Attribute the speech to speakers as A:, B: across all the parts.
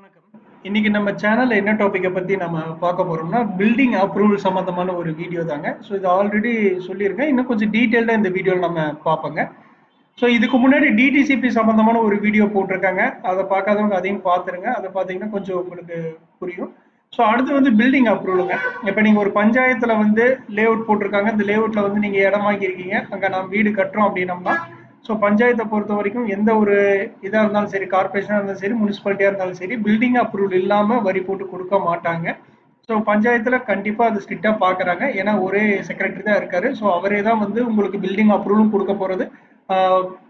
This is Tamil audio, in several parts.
A: வணக்கம். இன்னைக்கு நம்ம சேனல்ல என்ன டாப்பிக்கை பத்தி நம்ம பார்க்க போறோம்னா பில்டிங் அப்ரூவல் சம்பந்தமான ஒரு வீடியோ தாங்க. ஸோ இது ஆல்ரெடி சொல்லியிருக்கேன். இன்னும் கொஞ்சம் டீட்டெயில்டா இந்த வீடியோவில் நம்ம பார்ப்போங்க. ஸோ இதுக்கு முன்னாடி டிடிசிபி சம்பந்தமான ஒரு வீடியோ போட்டிருக்காங்க. அதை பார்க்காதவங்க அதையும் பார்த்துருங்க. அதை பார்த்தீங்கன்னா கொஞ்சம் உங்களுக்கு புரியும். ஸோ அடுத்து வந்து பில்டிங் அப்ரூவலுங்க இப்போ நீங்கள் ஒரு பஞ்சாயத்தில் வந்து லே அவுட் போட்டிருக்காங்க. இந்த லே அவுட்டில் வந்து நீங்கள் இடம் வாங்கியிருக்கீங்க. அங்கே நான் வீடு கட்டுறோம் அப்படின்னம்னா ஸோ பஞ்சாயத்தை பொறுத்த வரைக்கும் எந்த ஒரு இதாக இருந்தாலும் சரி கார்பரேஷனாக இருந்தாலும் சரி முனிசிபாலிட்டியாக இருந்தாலும் சரி பில்டிங் அப்ரூவல் இல்லாமல் வரி போட்டு கொடுக்க மாட்டாங்க. ஸோ பஞ்சாயத்தில் கண்டிப்பாக அது ஸ்ட்ரிக்டாக பார்க்குறாங்க ஏன்னா ஒரே செக்ரட்டரி தான் இருக்காரு. ஸோ அவரே தான் வந்து உங்களுக்கு பில்டிங் அப்ரூவலும் கொடுக்க போகிறது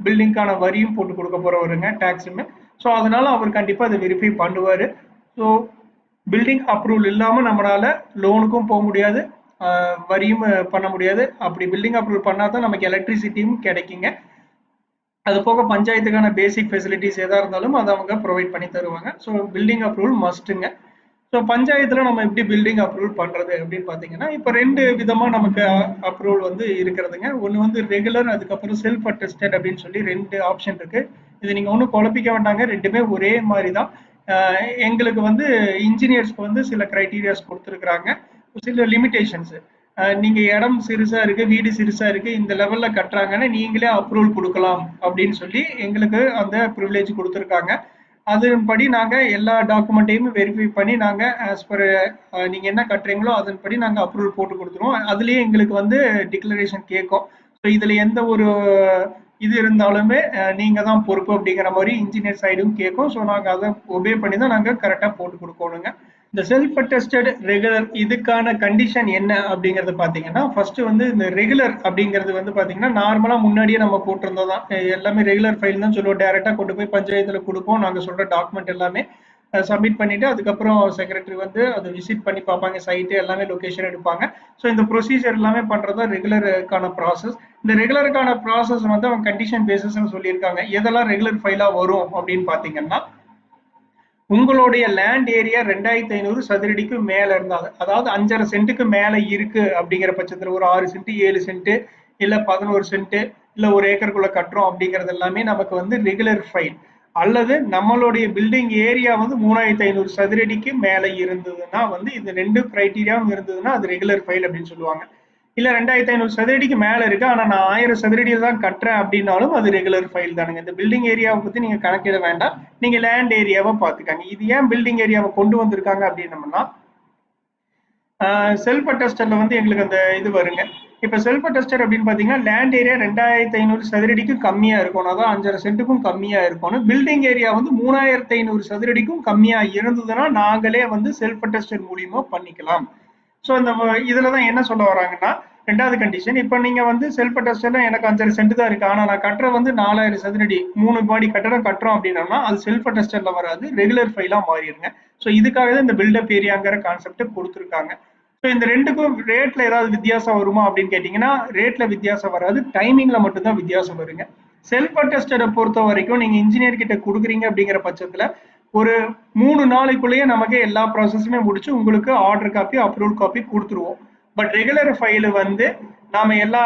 A: பில்டிங்க்கான வரியும் போட்டு கொடுக்க போகிறவருங்க டேக்ஸுமே ஸோ அதனால அவர் கண்டிப்பாக அதை வெரிஃபை பண்ணுவார். ஸோ பில்டிங் அப்ரூவல் இல்லாமல் நம்மளால லோனுக்கும் போக முடியாது. வரியும் பண்ண முடியாது. அப்படி பில்டிங் அப்ரூவல் பண்ணால் தான் நமக்கு எலக்ட்ரிசிட்டியும் கிடைக்குங்க. அது போக பஞ்சாயத்துக்கான பேசிக் ஃபெசிலிட்டிஸ் எதாக இருந்தாலும் அதை அவங்க ப்ரொவைட் பண்ணி தருவாங்க. ஸோ பில்டிங் அப்ரூவல் மஸ்ட்டுங்க ஸோ பஞ்சாயத்தில் நம்ம எப்படி பில்டிங் அப்ரூவல் பண்ணுறது அப்படின்னு பார்த்தீங்கன்னா இப்போ ரெண்டு விதமாக நமக்கு அப்ரூவல் வந்து இருக்கிறதுங்க. ஒன்று வந்து ரெகுலர் அதுக்கப்புறம் செல்ஃப் அட்டஸ்டட் அப்படின்னு சொல்லி ரெண்டு ஆப்ஷன் இருக்குது இது நீங்கள் ஒன்றும் குழப்பிக்க வேண்டாங்க. ரெண்டுமே ஒரே மாதிரி தான் எங்களுக்கு வந்து இன்ஜினியர்ஸ்க்கு வந்து சில க்ரைட்டீரியாஸ் கொடுத்துருக்குறாங்க. சில லிமிட்டேஷன்ஸு நீங்க இடம் சிறுசா இருக்கு வீடு சிறுசா இருக்கு இந்த லெவல்ல கட்டுறாங்கன்னா நீங்களே அப்ரூவல் கொடுக்கலாம் அப்படின்னு சொல்லி எங்களுக்கு அந்த ப்ரிவிலேஜ் கொடுத்துருக்காங்க. அதன்படி நாங்க எல்லா டாக்குமெண்ட்டையும் வெரிஃபை பண்ணி நாங்க ஆஸ் பர் நீங்க என்ன கட்டுறீங்களோ அதன்படி நாங்க அப்ரூவல் போட்டு கொடுத்துருவோம். அதுலயே எங்களுக்கு வந்து டிக்ளரேஷன் கேட்கும். ஸோ இதுல எந்த ஒரு இது இருந்தாலுமே நீங்கள் நீங்க தான் பொறுப்பு அப்படிங்கிற மாதிரி இன்ஜினியர் சைடும் கேட்கும். ஸோ நாங்க அதை ஒபே பண்ணி தான் நாங்க கரெக்டா போட்டு கொடுக்கணுங்க. இந்த செல்ஃப் அட்டஸ்டட் ரெகுலர் இதுக்கான கண்டிஷன் என்ன அப்படிங்கிறது பாத்தீங்கன்னா ஃபர்ஸ்ட் வந்து இந்த ரெகுலர் அப்படிங்கிறது வந்து பாத்தீங்கன்னா நார்மலா முன்னாடியே நம்ம போட்டிருந்தோம் தான் எல்லாமே ரெகுலர் ஃபைல் தான் சொல்லுவோம். டைரக்டா கொண்டு போய் பஞ்சாயத்துல கொடுப்போம். நாங்க சொல்ற டாக்குமெண்ட் எல்லாமே சப்மிட் பண்ணிட்டு அதுக்கப்புறம் செக்ரட்டரி வந்து அதை விசிட் பண்ணி பார்ப்பாங்க. சைட்டு எல்லாமே லொகேஷன் எடுப்பாங்க. ஸோ இந்த ப்ரொசீஜர் எல்லாமே பண்றது ரெகுலருக்கான ப்ராசஸ் இந்த ரெகுலருக்கான ப்ராசஸ் வந்து அவங்க கண்டிஷன் பேசிஸ்ன்னு சொல்லியிருக்காங்க. எதெல்லாம் ரெகுலர் ஃபைலாக வரும் அப்படின்னு பார்த்தீங்கன்னா உங்களுடைய லேண்ட் ஏரியா ரெண்டாயிரத்தி ஐநூறு சதுரடிக்கு மேல இருந்தாங்க. அதாவது அஞ்சரை சென்ட்டுக்கு மேல இருக்கு அப்படிங்கிற பட்சத்துல ஒரு ஆறு சென்ட் ஏழு சென்ட் இல்ல பதினோரு சென்ட் இல்ல ஒரு ஏக்கருக்குள்ள கட்டுறோம் அப்படிங்கிறது எல்லாமே நமக்கு வந்து ரெகுலர் ஃபைல் அல்லது நம்மளுடைய பில்டிங் ஏரியா வந்து மூணாயிரத்தி ஐநூறு சதுரடிக்கு மேல இருந்ததுன்னா வந்து இது ரெண்டு கிரைட்டீரியாவும் இருந்ததுன்னா அது ரெகுலர் ஃபைல் அப்படின்னு சொல்லுவாங்க. இல்ல ரெண்டாயிரத்தி ஐநூறு சதுரடிக்கு மேல இருக்கு. ஆனா நான் ஆயிரம் சதுரடியில் தான் கட்டுறேன் அப்படின்னாலும் அது ரெகுலர் ஃபைல் தானுங்க. இந்த பில்டிங் ஏரியாவை பத்தி நீங்க கணக்கிட வேண்டாம். நீங்க லேண்ட் ஏரியாவை பாத்துக்காங்க. இது ஏன் பில்டிங் ஏரியாவை கொண்டு வந்திருக்காங்க அப்படின்னம்னா செல்ஃப் அட்டஸ்டர்ல வந்து எங்களுக்கு அந்த இது வருங்க. இப்ப செல்ஃப் அட்டஸ்டர் அப்படின்னு பாத்தீங்கன்னா லேண்ட் ஏரியா ரெண்டாயிரத்தி ஐநூறு சதுரடிக்கும் கம்மியா இருக்கணும். அதாவது அஞ்சரை சென்ட்டுக்கும் கம்மியா இருக்கணும். பில்டிங் ஏரியா வந்து மூணாயிரத்தி ஐநூறு சதுரடிக்கும் கம்மியா இருந்ததுன்னா நாங்களே வந்து செல்ஃப் அட்டஸ்டர் மூலியமா பண்ணிக்கலாம். ஸோ இந்த இதில் இதுல தான் என்ன சொல்ல வராங்கன்னா ரெண்டாவது கண்டிஷன் இப்போ நீங்கள் வந்து செல்ஃப் அட்டஸ்டர்ல எனக்கு அஞ்சரை சென்ட் தான் இருக்கு. ஆனால் நான் கட்டுற வந்து நாலாயிரம் சதுரடி மூணு மாடி கட்டடம் கட்டுறோம் அப்படின்னா அது செல்ஃப் அட்டஸ்டர்ல வராது. ரெகுலர் ஃபைலாக மாறிடுங்க. ஸோ இதுக்காக தான் இந்த பில்டப் ஏரியாங்கிற கான்செப்ட் கொடுத்துருக்காங்க. ஸோ இந்த ரெண்டுக்கும் ரேட்டில் ஏதாவது வித்தியாசம் வருமா அப்படின்னு கேட்டிங்கன்னா ரேட்டில் வித்தியாசம் வராது. டைமிங்கில் மட்டும்தான் வித்தியாசம் வருங்க. செல்ஃப் அட்டஸ்டரை பொறுத்த வரைக்கும் நீங்கள் இன்ஜினியர் கிட்ட கொடுக்குறீங்க அப்படிங்கிற பட்சத்தில் ஒரு மூணு நாளைக்குள்ளேயே நமக்கு எல்லா ப்ராசஸுமே முடிச்சு உங்களுக்கு ஆர்டர் காப்பி அப்ரூவல் காப்பி கொடுத்துருவோம். பட் ரெகுலர் ஃபைல் வந்து நாம எல்லா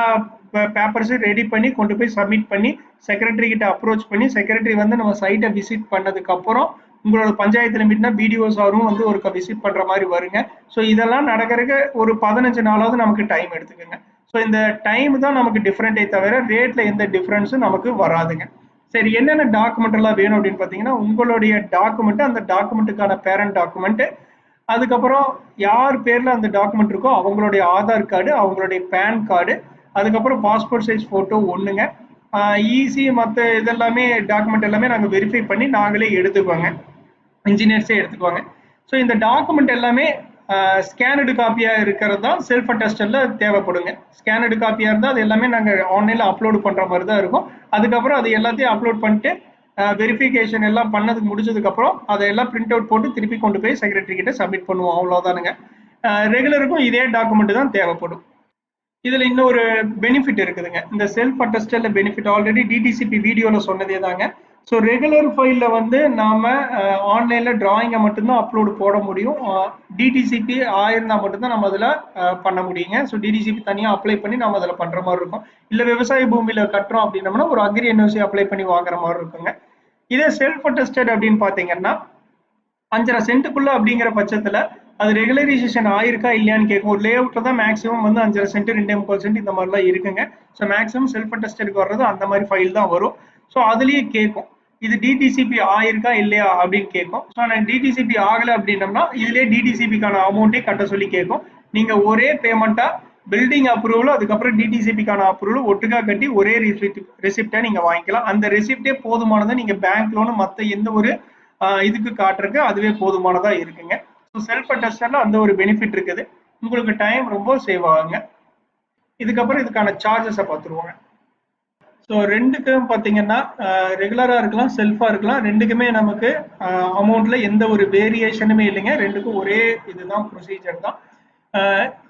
A: பேப்பர்ஸும் ரெடி பண்ணி கொண்டு போய் சப்மிட் பண்ணி செக்ரட்டரி கிட்ட அப்ரோச் பண்ணி செக்ரட்டரி வந்து நம்ம சைட்டை விசிட் பண்ணதுக்கு அப்புறம் உங்களோட பஞ்சாயத்தில் மீட்னா பிடிஓஸ் அவரும் வந்து ஒரு விசிட் பண்ணுற மாதிரி வருங்க. ஸோ இதெல்லாம் நடக்கிறதுக்கு ஒரு பதினஞ்சு நாளாவது நமக்கு டைம் எடுத்துக்கோங்க. ஸோ இந்த டைம் தான் நமக்கு டிஃப்ரெண்டே தவிர ரேட்ல எந்த டிஃப்ரென்ஸும் நமக்கு வராதுங்க. சரி என்னென்ன டாக்குமெண்ட் எல்லாம் வேணும் அப்படின்னு பார்த்தீங்கன்னா உங்களுடைய டாக்குமெண்ட் அந்த டாக்குமெண்ட்டுக்கான பேரண்ட் டாக்குமெண்ட்டு அதுக்கப்புறம் யார் பேரில் அந்த டாக்குமெண்ட் இருக்கோ அவங்களுடைய ஆதார் கார்டு அவங்களுடைய பேன் கார்டு அதுக்கப்புறம் பாஸ்போர்ட் சைஸ் ஃபோட்டோ ஒன்றுங்க ஈஸி மற்ற இதெல்லாமே டாக்குமெண்ட் எல்லாமே நாங்கள் வெரிஃபை பண்ணி நாங்களே எடுத்துக்குவோங்க. இன்ஜினியர்ஸே எடுத்துக்குவாங்க. ஸோ இந்த டாக்குமெண்ட் எல்லாமே ஸ்கேனடு காப்பியாக இருக்கிறது தான் செல்ஃப் அட்டஸ்டரில் தேவைப்படுங்க. ஸ்கேனடு காப்பியாக இருந்தால் அது எல்லாமே நாங்கள் ஆன்லைனில் அப்லோடு பண்ணுற மாதிரி தான் இருக்கும். அதுக்கப்புறம் அது எல்லாத்தையும் அப்லோட் பண்ணிட்டு வெரிஃபிகேஷன் எல்லாம் பண்ணதுக்கு முடிச்சதுக்கப்புறம் அதை எல்லாம் பிரிண்ட் அவுட் போட்டு திருப்பி கொண்டு போய் செக்ரட்டரி கிட்ட சப்மிட் பண்ணுவோம். அவ்வளோதானுங்க ரெகுலருக்கும் இதே டாக்குமெண்ட் தான் தேவைப்படும். இதில் இன்னொரு பெனிஃபிட் இருக்குதுங்க. இந்த செல்ஃப் அட்டஸ்டர்ல பெனிஃபிட் ஆல்ரெடி டிடிசிபி வீடியோவில் சொன்னதே தாங்க. ஸோ ரெகுலர் ஃபைலில் வந்து நாம் ஆன்லைனில் ட்ராயிங்கை மட்டும்தான் அப்லோடு போட முடியும். டிடிசிபி ஆயிருந்தால் மட்டும்தான் நம்ம அதில் பண்ண முடியுங்க. ஸோ டிடிசிபி தனியாக அப்ளை பண்ணி நம்ம அதில் பண்ணுற மாதிரி இருக்கும். இல்லை விவசாய பூமியில் கட்டுறோம் அப்படின்னம்னா ஒரு அக்ரி என்ஓசி அப்ளை பண்ணி வாங்குற மாதிரி இருக்குங்க. இதே செல்ஃப் அட்டஸ்டட் அப்படின்னு பார்த்தீங்கன்னா அஞ்சரை சென்ட்டுக்குள்ளே அப்படிங்கிற பட்சத்தில் அது ரெகுலரைசேஷன் ஆயிருக்கா இல்லையான்னு கேட்கும். ஒரு லே அவுட்டில் தான் மேக்ஸிமம் வந்து அஞ்சரை சென்ட் ரெண்டே முக்கால் சென்ட் இந்த மாதிரிலாம் இருக்குங்க. ஸோ மேக்ஸிமம் செல்ஃப் அட்டஸ்டடுக்கு வர்றது அந்த மாதிரி ஃபைல் தான் வரும். ஸோ அதுலேயே கேட்கும். இது டிடிசிபி ஆயிருக்கா இல்லையா அப்படின்னு கேட்கும். ஸோ நான் டிடிசிபி ஆகலை அப்படின்னம்னா இதுலேயே டிடிசிபிக்கான அமௌண்ட்டே கட்ட சொல்லி கேட்கும். நீங்கள் ஒரே பேமெண்ட்டாக பில்டிங் அப்ரூவலும் அதுக்கப்புறம் டிடிசிபிக்கான அப்ரூவலும் ஒட்டுக்கா கட்டி ஒரே ரெசிப்ட் ரெசிப்டை நீங்கள் வாங்கிக்கலாம். அந்த ரெசிப்டே போதுமானதை நீங்கள் பேங்க் லோனு மற்ற எந்த ஒரு இதுக்கு காட்டுறதுக்கு அதுவே போதுமானதாக இருக்குங்க. ஸோ செல்ஃப் அட்டஸ்டரில் அந்த ஒரு பெனிஃபிட் இருக்குது. உங்களுக்கு டைம் ரொம்ப சேவ் ஆகுங்க. இதுக்கப்புறம் இதுக்கான சார்ஜஸை பார்த்துருவாங்க. ஸோ ரெண்டுக்கும் பார்த்தீங்கன்னா ரெகுலராக இருக்கலாம் செல்ஃபாக இருக்கலாம். ரெண்டுக்குமே நமக்கு அமௌண்ட்டில் எந்த ஒரு வேரியேஷனுமே இல்லைங்க. ரெண்டுக்கும் ஒரே இதுதான் ப்ரொசீஜர் தான்.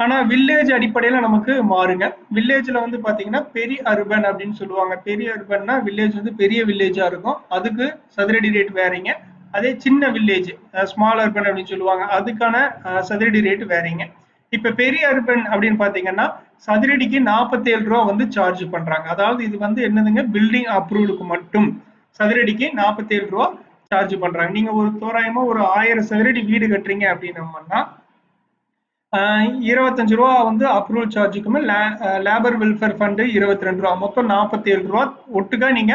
A: ஆனால் வில்லேஜ் அடிப்படையில் நமக்கு மாறுங்க. வில்லேஜில் வந்து பார்த்தீங்கன்னா பெரிய அர்பன் அப்படின்னு சொல்லுவாங்க. பெரிய அர்பன்னா வில்லேஜ் வந்து பெரிய வில்லேஜாக இருக்கும். அதுக்கு சதுரடி ரேட் வேறீங்க. அதே சின்ன வில்லேஜ் ஸ்மால் அர்பன் அப்படின்னு சொல்லுவாங்க. அதுக்கான சதுரடி ரேட் வேறீங்க. இப்ப பெரிய அர்பன் அப்படின்னு பாத்தீங்கன்னா சதுரடிக்கு 47 ரூபா வந்து சார்ஜ் பண்றாங்க. அதாவது இது வந்து என்னதுங்க? பில்டிங் அப்ரூவலுக்கு மட்டும் சதுரடிக்கு 47 ரூபா சார்ஜ் பண்றாங்க. நீங்க ஒரு தோராயமா ஒரு ஆயிரம் சதுரடி வீடு கட்டுறீங்க அப்படின்னோம்னா இருபத்தஞ்சு ரூபா வந்து அப்ரூவல் சார்ஜுக்குமே லேபர் வெல்ஃபேர் ஃபண்டு இருபத்தி ரெண்டு ரூபா. மொத்தம் நாற்பத்தி ஏழு ரூபா ஒட்டுக்கா நீங்க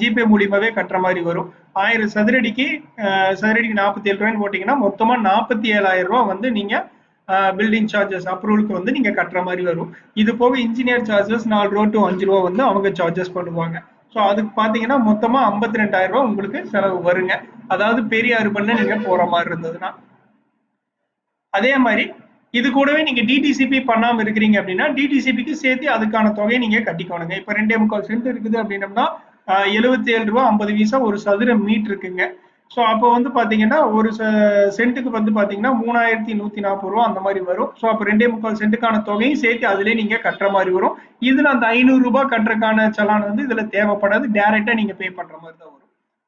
A: ஜிபே மூலியமாவே கட்டுற மாதிரி வரும். ஆயிரம் சதுரடிக்கு சதுரடிக்கு நாற்பத்தி ஏழு ரூபாய்னு போட்டீங்கன்னா மொத்தமா நாற்பத்தி ஏழாயிரம் ரூபா வந்து நீங்க பில்டிங் சார்ஜஸ் அப்ரூவலுக்கு வந்து நீங்க கட்டுற மாதிரி வரும். இது போக இன்ஜினியர் சார்ஜஸ் நாலு ரூபா டு அஞ்சு ரூபா வந்து அவங்க சார்ஜஸ் பண்ணுவாங்க. ஸோ அதுக்கு பாத்தீங்கன்னா மொத்தமா ஐம்பத்தி ரெண்டாயிரம் ரூபா உங்களுக்கு செலவு வருங்க. அதாவது பெரிய பண்ண நீங்க போற மாதிரி இருந்ததுன்னா. அதே மாதிரி இது கூடவே நீங்க டிடிசிபி பண்ணாம இருக்கிறீங்க அப்படின்னா டிடிசிபிக்கு சேர்த்து அதுக்கான தொகையை நீங்க கட்டிக்கணுங்க. இப்ப ரெண்டே முக்கால் சென்ட் இருக்குது அப்படின்னம்னா எழுபத்தி ஏழு ரூபா ஐம்பது வீசா ஒரு சதுர மீட் இருக்குங்க. ஸோ அப்போ வந்து பார்த்தீங்கன்னா ஒரு ச- சென்ட்டுக்கு வந்து பார்த்தீங்கன்னா மூணாயிரத்தி நூற்றி நாற்பது ரூபா அந்த மாதிரி வரும். ஸோ அப்போ ரெண்டே முக்கால் சென்ட்டுக்கான தொகையும் சேர்த்து அதிலே நீங்கள் கட்டுற மாதிரி வரும். இதில் அந்த ஐநூறுரூபா கட்டுறக்கான கட்டுறதுக்கான சலான் வந்து இதில் தேவைப்படாது. டேரெக்டாக நீங்கள் பே பண்ணுற மாதிரி தான் வரும்.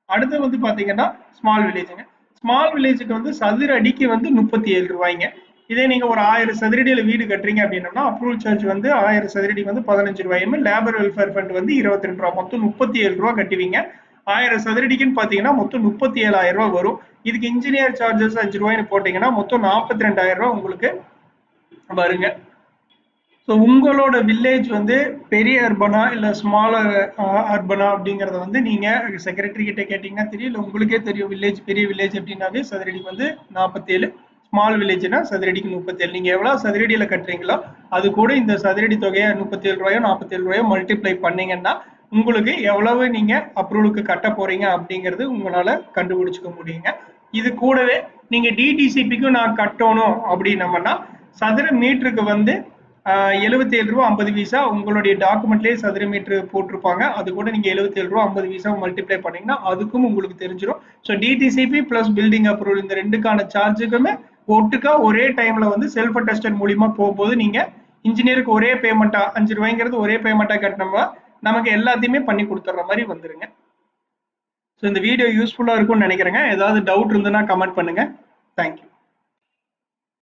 A: அடுத்து வந்து பார்த்தீங்கன்னா ஸ்மால் வில்லேஜுங்க ஸ்மால் வில்லேஜுக்கு வந்து சதுர அடிக்கு வந்து முப்பத்தி ஏழு ரூபாய்ங்க. இதே நீங்க ஒரு ஆயிரம் சதுரடியில வீடு கட்டுறீங்க அப்படின்னா அப்ரூவல் சார்ஜ் வந்து ஆயிரம் சதுரடிக்கு வந்து பதினஞ்சு ரூபாயுமே லேபர் வெல்ஃபேர் ஃபண்ட் வந்து இருபத்தி ரெண்டு ரூபா. மொத்தம் முப்பத்தி ஏழு ரூபா கட்டுவீங்க. ஆயிரம் சதுரடிக்குன்னு பாத்தீங்கன்னா மொத்தம் முப்பத்தி ஏழாயிரம் ரூபா வரும். இதுக்கு இன்ஜினியர் சார்ஜஸ் அஞ்சு ரூபாய்னு போட்டீங்கன்னா மொத்தம் நாற்பத்தி ரெண்டாயிரம் ரூபா உங்களுக்கு வருங்க. ஸோ உங்களோட வில்லேஜ் வந்து பெரிய அர்பனா இல்லை ஸ்மாலர் அர்பனா அப்படிங்கிறத வந்து நீங்கள் செக்ரட்டரி கிட்ட கேட்டிங்கன்னா தெரியும். இல்லை உங்களுக்கே தெரியும் வில்லேஜ் பெரிய வில்லேஜ் அப்படின்னாவே சதுரடிக்கு வந்து நாற்பத்தேழு ஸ்மால் வில்லேஜ்னா சதுரடிக்கு முப்பத்தேழு. நீங்கள் எவ்வளோ சதுரடியில் கட்டுறீங்களோ அது கூட இந்த சதுரடி தொகையை முப்பத்தேழு ரூபாயோ நாற்பத்தேழு ரூபாயோ மல்டிப்ளை பண்ணீங்கன்னா உங்களுக்கு எவ்வளவு நீங்கள் அப்ரூவலுக்கு கட்ட போறீங்க அப்படிங்கிறது உங்களால் கண்டுபிடிச்சிக்க முடியுங்க. இது கூடவே நீங்கள் டிடிசிபிக்கும் நான் கட்டணும் அப்படின்னம்னா சதுர மீட்டருக்கு வந்து எழுபத்தி ஏழு ரூபா ஐம்பது வீசா உங்களுடைய டாக்குமெண்ட்லேயே சதுர மீட்டர் போட்டிருப்பாங்க. அது கூட நீங்க எழுபத்தி ஏழு ரூபா ஐம்பது வீசா மல்டிப்ளை பண்ணீங்கன்னா அதுக்கும் உங்களுக்கு தெரிஞ்சிடும் so DTCP plus building approval இந்த ரெண்டுக்கான சார்ஜுக்குமே ஒட்டுக்கா ஒரே டைம்ல வந்து செல்ஃப் அட்டஸ்டட் மூலியமா போகும்போது நீங்க இன்ஜினியருக்கு ஒரே பேமெண்ட்டா அஞ்சு ரூபாய்ங்கிறது ஒரே பேமெண்ட்டா கட்டினோம்னா நமக்கு எல்லாத்தையுமே பண்ணி கொடுத்துட்ற மாதிரி வந்துருங்க. ஸோ இந்த வீடியோ யூஸ்ஃபுல்லாக இருக்கும்னு நினைக்கிறேங்க. ஏதாவது டவுட் இருந்ததுன்னா கமெண்ட் பண்ணுங்க. தேங்க்யூ